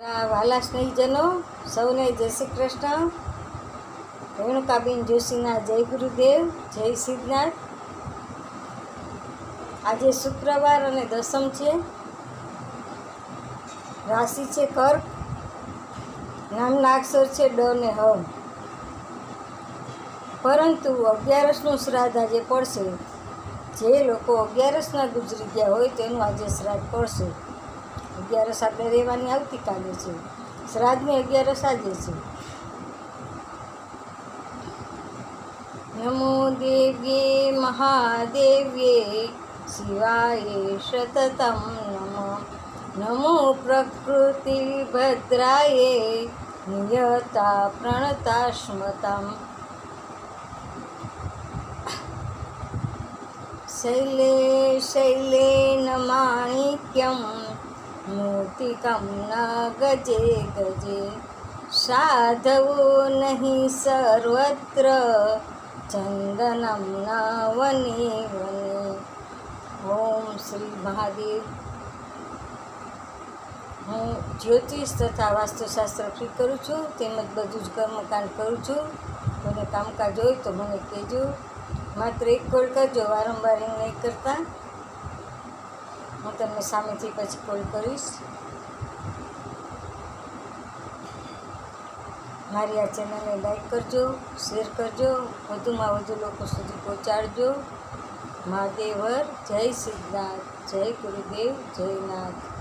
વાલા સ્નેહીજનો, સૌને જય શ્રી કૃષ્ણ. રેણુકાબેન જોશીના જય ગુરુદેવ, જય સિદ્ધનાથ. આજે શુક્રવાર અને દસમ છે. રાશિ છે કર્ક નામના અક્ષર છે ડ ને હ. પરંતુ અગિયારસનું શ્રાદ્ધ આજે પડશે. જે લોકો અગિયારસના ગુજરી ગયા હોય તેનું આજે શ્રાદ્ધ પડશે. અગિયારસ આપણે રહેવાની આવતીકાલે છે. શ્રાદ્ધની અગિયારસ આજે છે. નમો દેવ્યે, મહાદેવ્યે, શિવાય સતતમ નમ. નમો પ્રકૃતિ ભદ્રાય, નિયતા પ્રણતાસ્મતમ શૈલે, શૈલેન માણિક્યમ મૂર્તિકમ કમના ગજે ગજે સાધવો નહીં સર્વત્ર. ચંદનમ વને વને. ઓમ શ્રી મહાદેવ. હું જ્યોતિષ તથા વાસ્તુશાસ્ત્ર ફ્રી કરું છું, તેમજ બધું જ કર્મકાંડ કરું છું. મને કામકાજ હોય તો મને કહેજો. માત્ર એક કોલ કરજો, વારંવાર એમ નહીં કરતા. હું તમને સામેથી પછી કોલ કરીશ. મારી આ ચેનલને લાઈક કરજો શેર કરજો, વધુમાં વધુ લોકો સુધી પહોંચાડજો. મહાદેવર, જય સિદ્ધનાથ જય ગુરુદેવ, જય નાથ.